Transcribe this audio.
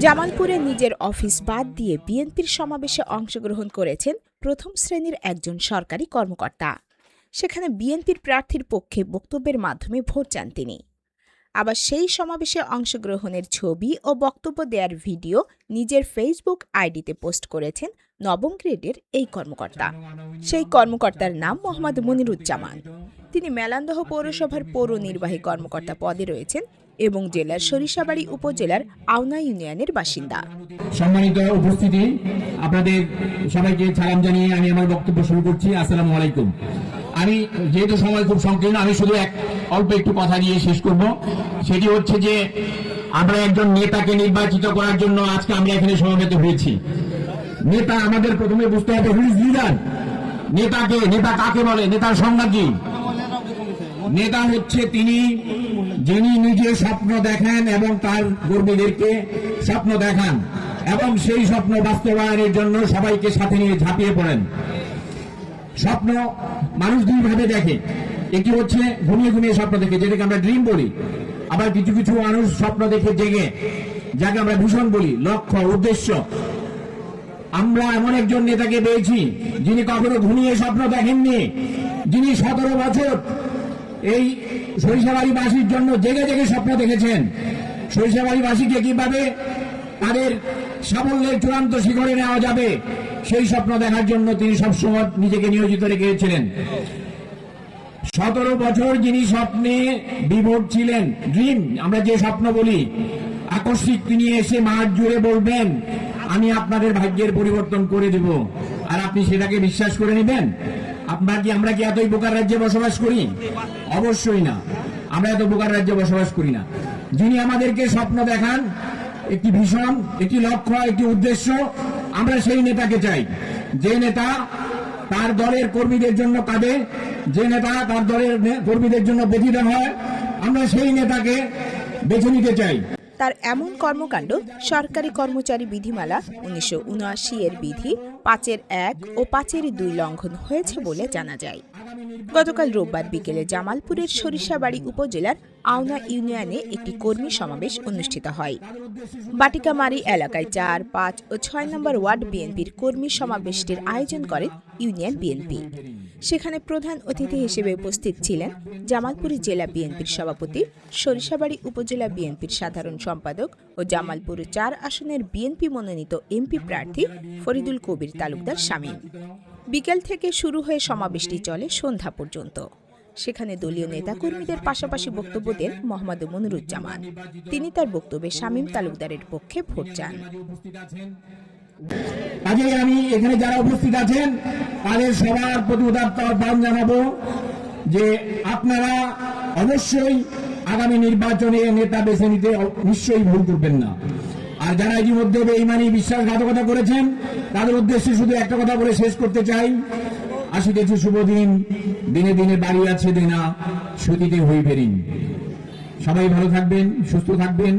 জামালপুরে নিজের অফিস বাদ দিয়ে বিএনপির সমাবেশে অংশগ্রহণ করেছেন প্রথম শ্রেণির একজন সরকারি কর্মকর্তা। সেখানে বিএনপির প্রার্থীর পক্ষে বক্তব্যের মাধ্যমে ভোট চান তিনি। আবার সেই সমাবেশে অংশগ্রহণের ছবি ও বক্তব্য দেওয়ার ভিডিও নিজের ফেসবুক আইডিতে পোস্ট করেছেন নবম গ্রেডের এই কর্মকর্তা। সেই কর্মকর্তার নাম মোহাম্মদ মনিরুজ্জামান। তিনি মেলান্দহ পৌরসভার পৌর নির্বাহী কর্মকর্তা পদে রয়েছেন এবং জেলার সরিষাবাড়ি উপজেলার আওনা ইউনিয়নের বাসিন্দা। সম্মানিত উপস্থিতি, আপনাদের সবাইকে সালাম জানিয়ে আমি আমার বক্তব্য শুরু করছি। আসসালামু আলাইকুম। আমি যেহেতু সময় খুব সংকীর্ণ, আমি শুধু এক অল্প একটু কথা দিয়ে শেষ করব। সেটি হচ্ছে যে, আমরা একজন নেতাকে নির্বাচিত করার জন্য আজকে আমরা এখানে সমবেত হয়েছি। নেতা আমাদের প্রথমে বুঝতে হবে হুইজ লিডার নেতাকে, নেতা কাকে বলে? নেতার সংজ্ঞা কি? নেতা হচ্ছে তিনি, যিনি নিজে স্বপ্ন দেখেন এবং তার কর্মীদেরকে স্বপ্ন দেখান এবং সেই স্বপ্ন বাস্তবায়নের জন্য সবাইকে সাথে নিয়ে ঝাঁপিয়ে পড়েন। স্বপ্ন মানুষ দুইভাবে দেখে। একটি হচ্ছে ঘুমিয়ে ঘুমিয়ে স্বপ্ন দেখে, যেটাকে আমরা ড্রিম বলি। আবার কিছু কিছু মানুষ স্বপ্ন দেখে জেগে, যাকে আমরা ভূষণ বলি, লক্ষ্য, উদ্দেশ্য। আমরা এমন একজন নেতাকে পেয়েছি, যিনি কখনো ঘুমিয়ে স্বপ্ন দেখেননি, যিনি সতেরো বছর এই সরিষাবাড়িবাসীর জন্য জেগে জেগে স্বপ্ন দেখেছেন। সরিষাবাড়িবাসীকে কীভাবে তাদের সাফল্যের চূড়ান্ত শিখরে নেওয়া যাবে, সেই স্বপ্ন দেখার জন্য তিনি সবসময় নিজেকে নিয়োজিত রেখেছিলেন সতেরো বছর যিনি স্বপ্নে বিভোর ছিলেন ড্রিম আমরা যে স্বপ্ন বলি, আকস্মিক তিনি এসে মাঠ জুড়ে বলবেন, আমি আপনাদের ভাগ্যের পরিবর্তন করে দেব। আর আপনি সেটাকে বিশ্বাস করে নেবেন? আপনার কি, আমরা কি এতই বোকার রাজ্যে বসবাস করি? অবশ্যই না। আমরা এত বোকার রাজ্যে বসবাস করি না। যিনি আমাদেরকে স্বপ্ন দেখান, একটি ভীষণ, একটি লক্ষ্য, একটি উদ্দেশ্য, আমরা সেই নেতাকে চাই। যে নেতা তার দলের কর্মীদের জন্য কাঁদে, যে নেতা তার দলের কর্মীদের জন্য ব্যথিত হয়, আমরা সেই নেতাকে বেছে নিতে চাই। তার এমন কর্মকাণ্ড সরকারি কর্মচারী বিধিমালা উনিশশো উনআশি এর বিধি পাঁচের এক ও পাঁচের দুই লঙ্ঘন হয়েছে বলে জানা যায়। গতকাল রোববার বিকেলে জামালপুরের সরিষাবাড়ি উপজেলার আওনা ইউনিয়নে একটি কর্মী সমাবেশ অনুষ্ঠিত হয়। বাটিকামারি এলাকায় চার, পাঁচ ও ছয় নম্বর ওয়ার্ড বিএনপির কর্মী সমাবেশটির আয়োজন করেন ইউনিয়ন বিএনপি। সেখানে প্রধান অতিথি হিসেবে উপস্থিত ছিলেন জামালপুর জেলা বিএনপির সভাপতি, সরিষাবাড়ি উপজেলা বিএনপির সাধারণ সম্পাদক ও জামালপুর চার আসনের বিএনপি মনোনীত এমপি প্রার্থী ফরিদুল কবির তালুকদার শামীম বিকেল থেকে শুরু হয়ে সমাবেশটি চলে সন্ধ্যা পর্যন্ত। সেখানে দলীয় নেতাকর্মীদের পাশাপাশি বক্তব্য দেন মোহাম্মদ মনিরুজ্জামান। তিনি তার বক্তব্যে শামীম তালুকদারের পক্ষে ভোট চান। কাজে আমি এখানে যারা উপস্থিত আছেন তাদের সবার প্রতি আহ্বান জানাব যে আপনারা অবশ্যই আগামী নির্বাচনে নেতা বেছে নিতে নিশ্চয়ই ভুল করবেন না। আর যারা ইতিমধ্যে বেইমানি বিশ্বাসঘাতকতা করেছেন, তাদের উদ্দেশ্যে শুধু একটা কথা বলে শেষ করতে চাই। আসিতেছে শুভ দিন। দিনে দিনে বাড়ি আছে দেনা সতীতে হইবেরিন সবাই ভালো থাকবেন, সুস্থ থাকবেন।